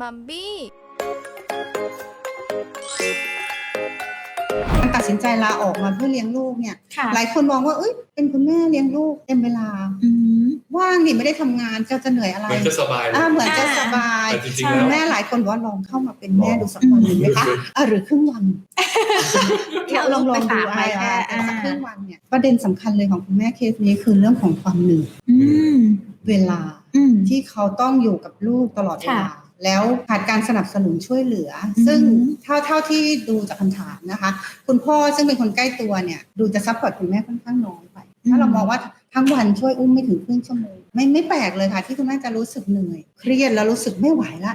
มัมบี้ การตัดสินใจลาออกมาเพื่อเลี้ยงลูกเนี่ย ค่ะหลายคนมองว่าเอ้ยเป็นคุณแม่เลี้ยงลูกเต็มเวลา อืม ว่างนี่ไม่ได้ทำงานจะจะเหนื่อยอะไรเหมือนจะสบายเลยอ่าเหมือนจะอ่าสบาย แต่จริงใช่ๆแล้วแม่หลายคนบอกว่าลองเข้ามาเป็นแม่ดูสักวันหนึ่งไหมคะอะหรือครึ่งวันที่เอาลลูองกลไปองดูฝากไว้อะแค่แต่สักครึ่งวันเนี่ยประเด็นสำคัญเลยของคุณแม่เคสนี้คือเรื่องของความเหนื่อยอืม เวลาอืม ที่เขาต้องอยู่กับลูกตลอดเวลา ค่ะ แล้วขาดการสนับสนุนช่วยเหลืออมซึ่งเท่าเท่าที่ดูจากคำถามนะคะ คุณพ่อซึ่งเป็นคนใกล้ตัวเนี่ย ดูจะซัพพอร์ตคุณแม่ค่อนข้างน้อยไป ถ้าเรามองว่าทั้งวันช่วยอุ้มไม่ถึงครึ่งชั่วโมงไม่ไม่แปลกเลยค่ะ ที่คุณแม่จะรู้สึกเหนื่อย เครียดแล้วรู้สึกไม่ไหวละ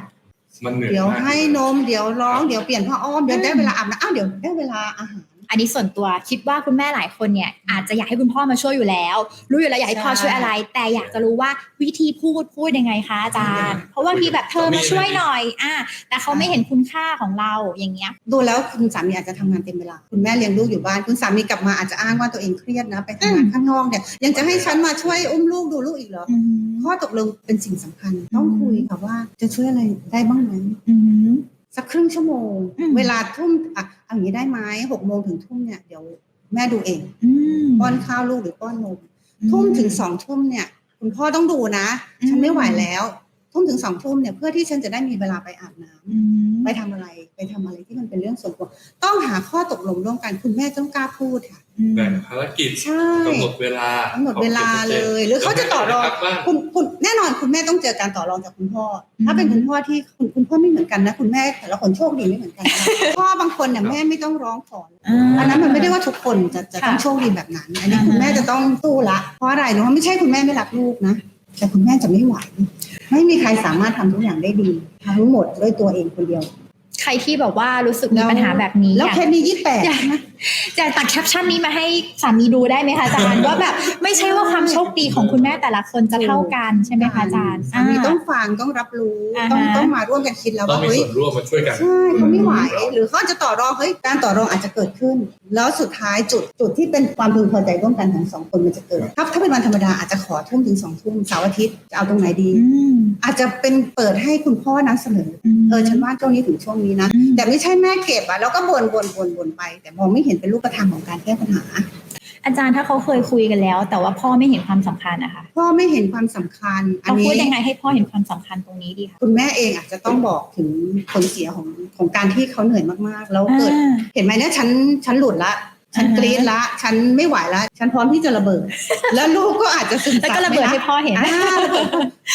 มันเหนื่อยเดี๋ยวมากให้นมเดี๋ยวร้องเดี๋ยวเปลี่ยนผ้าอ้อมเดี๋ยวได้เวลาอาบน้ำอ้าวเดี๋ยวได้เวลาอาหาร อันนี้ส่วนตัวคิดว่าคุณแม่หลายคนเนี่ยอาจจะอยากให้คุณพ่อมาช่วยอยู่แล้ว รู้อยู่แล้วอยากให้พ่อใช่ช่วยอะไร แต่อยากจะรู้ว่าวิธีพูดพูดยังไงคะอาจารย์ เพราะว่าบางทีแบบเธอมาช่วยหน่อยอะแต่เขาไม่เห็นคุณค่าของเราอย่างเงี้ย ดูแล้วคุณสามีอาจจะทำงานเต็มเวลาคุณแม่เลี้ยงลูกอยู่บ้าน คุณสามีกลับมาอาจจะอ้างว่าตัวเองเครียดนะ ไปทำงานข้างนอกเนี่ยยังจะให้ฉันมาช่วยอุ้มลูกดูลูกอีกเหรออืมข้อตกลงเป็นสิ่งสำคัญ ต้องคุยค่ะว่าจะช่วยอะไรได้บ้างไหม อืม สักครึ่งชั่วโมงอืมเวลาทุ่มอะเอาอย่างนี้ได้ไหมหกโมงถึงทุ่มเนี่ยเดี๋ยวแม่ดูเองอืมป้อนข้าวลูกหรือป้อนนมทุ่มถึงสองทุ่มเนี่ย คุณพ่อต้องดูนะ ฉันไม่ไหวแล้ว ทุ่มถึงสองทุ่มเนี่ยเพื่อที่ฉันจะได้มีเวลาไปอาบน้ำอืมไปทำอะไรไปทำอะไรที่มันเป็นเรื่องส่วนตัว ต้องหาข้อตกลงร่วมกันคุณแม่ต้องกล้าพูดค่ะอืมแบ่งภารกิจใช่กำหนดเวลากำหนดเวลาเลย หรือเขาจะต่อรองพักบ้างคุณคุณแน่นอนคุณแม่ต้องเจอการต่อรองจากคุณพ่ออมถ้าเป็นคุณพ่อที่คุณคุณพ่อไม่เหมือนกันนะ คุณแม่แต่ละคนโชคดีไม่เหมือนกันนะพ่อบางคนเนี่ยแม่ไม่ต้องร้องขออ่าอันนั้นมันไม่ได้ว่าทุกคนจะจะต้องค่ะโชคดีแบบนั้น อันนี้อ่าฮะคุณแม่จะต้องสู้ละเพราะอะไรรู้ไหมไม่ใช่คุณแม่ไม่รักลูกนะ แต่คุณแม่จะไม่ไหว ไม่มีใครสามารถทำทุกอย่างได้ดีทั้งหมดด้วยตัวเองคนเดียว ใครที่แบบว่ารู้สึกมีปัญหาแบบนี้ แล้วอยากเคสนี้ยี่แปดอยากจะตัดแคปชั่นนี้มาให้สามีดูได้ไหมคะอาจารย์ว่าแบบไม่ใช่ว่าความโชคดีของคุณแม่แต่ละคนจะเท่ากันใช่ไหมคะอาจารย์สามีต้องฟังต้องรับรู้อ่าต้องฮะต้องมาร่วมกันคิดแล้วต้องว่ามีเฮ้ยส่วนร่วมมาช่วยกันใช่เขาไม่ไหวหรือเขาอาจจะต่อรองเฮ้ยการต่อรองอาจจะเกิดขึ้น แล้วสุดท้ายจุดจุดที่เป็นความพึงพอใจร่วมกันของสองคนมันจะเกิดถ้าถ้าเป็นวันธรรมดาอาจจะขอทุ่มถึงสองทุ่มเสาร์อาทิตย์จะเอาตรงไหนดีอืมอาจจะเป็นเปิดให้คุณพ่อนั้นเสนอมเออฉันว่าช่วงนี้ถึงช่วงนี้นะอืมแต่ไม่ใช่แม่เก็บอะแล้วก็บ่นบ่นบ่นบ่นไป แต่มองไม่เห็นเป็นรูปธรรมของการแก้ปัญหา อาจารย์ถ้าเขาเคยคุยกันแล้ว แต่ว่าพ่อไม่เห็นความสำคัญนะคะพ่อไม่เห็นความสำคัญ อันเรานี้พูดยังไงให้พ่อเห็นความสำคัญตรงนี้ดีคะคุณแม่เองอาจจะต้องบอกถึงผลเสียของของการที่เขาเหนื่อยมากๆ แล้วเกิด อ่า เห็นไหมเนี่ยฉันฉันหลุดละ ฉันอ่าฮะ กรี๊ดละ ฉันไม่ไหวละ ฉันพร้อมที่จะระเบิด แล้วลูกก็อาจจะซึมซับแล้วก็ระเบิดให้พ่อเห็น อ่าระเบิด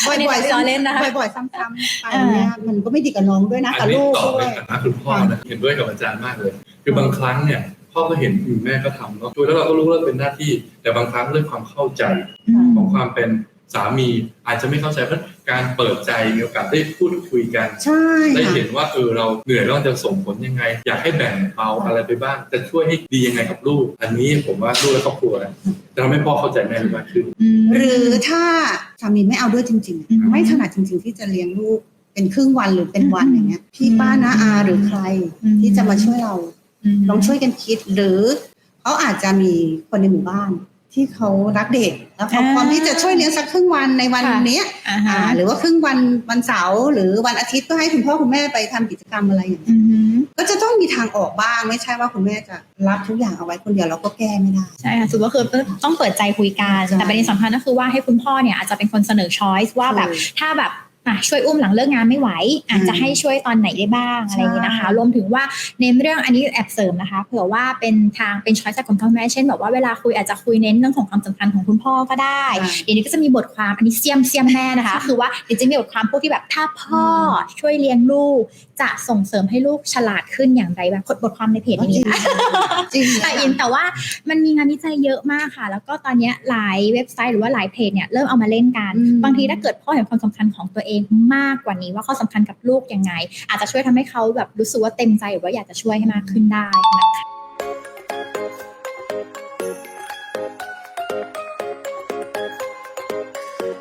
บ่อันนี้อยแบบล้อเล่นนะคะๆบ่อยๆซ้ำๆไปเนี่ยมันก็ไม่ดีกับน้องด้วยนะอักับนนี้ลูกตอบด้ในวย ฐานะคุณพ่อนะเห็นด้วยกับอาจารย์มากเลย คือบางครั้งเนี่ย พ่อก็เห็นอยู่แม่ก็ทำเนาะคือแล้วเราก็รู้ว่าเป็นหน้าที่ แต่บางครั้งเรื่องความเข้าใจอืมของความเป็นสามีอาจจะไม่เข้าใจเพราะการเปิดใจมีโอกาสได้พูดคุยกันใช่ได้ค่ะเห็นว่าเออเราเหนื่อยแล้วจะส่งผลยังไง อยากให้แบ่งเบาอะไรไปบ้าง จะช่วยให้ดียังไงกับลูก อันนี้ผมว่าลูกและครอบครัวจะทำให้พ่อเข้าใจแม่มากขึ้นอืมหรือถ้าสามีไม่เอาด้วยจริงอืมๆไม่ถนัดจริง ๆ ที่จะเลี้ยงลูกเป็นครึ่งวันหรือเป็นวันอืมอย่างเงี้ยพี่ป้าน้าอาหรือใครอืมที่จะมาช่วยเราม ลองช่วยกันคิดหรือเขาอาจจะมีคนในหมู่บ้านที่เขารักเด็กแล้วเขาอ่าพร้อมที่จะช่วยเลี้ยงสักครึ่งวันในวันค่ะเนี้ยอ่าอ่าฮะหรือว่าครึ่งวันวันเสาร์หรือวันอาทิตย์ก็ให้คุณพ่อคุณแม่ไปทำกิจกรรมอะไรอย่างเงี้ยอืมก็จะต้องมีทางออกบ้างไม่ใช่ว่าคุณแม่จะรับทุกอย่างเอาไว้คนเดียวแล้วก็แก้ไม่ได้ใช่ค่ะสุดก็คือต้องเปิดใจคุยกันใช่แต่ประเด็นสำคัญก็คือว่าให้คุณพ่อเนี่ยอาจจะเป็นคนเสนอช้อยส์ว่าแบบถูกถ้าแบบ อะช่วยอุ้มหลังเลิกงานไม่ไหวอาจจะอืมให้ช่วยตอนไหนได้บ้างอะไรอย่างนี้นะคะใช่รวมถึงว่าเน้นเรื่องอันนี้แอบเสริมนะคะเผื่อว่าเป็นทางเป็นช้อยส์จากคุณพ่อแม่เช่นแบบว่าเวลาคุยอาจจะคุยเน้นเรื่องของความสำคัญของคุณพ่อก็ได้เดี๋ยวนี้ก็จะมีบทความอันนี้เซียมเซียมแม่นะคะ คือว่าเดี๋ยวจะมีบทความพวกที่แบบถ้าพ่อช่วยเลี้ยงลูก จะส่งเสริมให้ลูกฉลาดขึ้นอย่างไรบ้างบทความในเพจจรินี้งค่ะจริงแต่อินแต่ว่ามันมีงานวิจัยเยอะมากค่ะ แล้วก็ตอนเนี้ยหลายเว็บไซต์หรือว่าหลายเพจเนี่ยเริ่มเอามาเล่นกันอืมบางทีถ้าเกิดพ่อเห็นความสำคัญของตัวเองมากกว่านี้ ว่าข้อสำคัญกับลูกยังไง อาจจะช่วยทำให้เขาแบบรู้สึกว่าเต็มใจหรือว่าอยากจะช่วยให้มากขึ้นได้นะคะ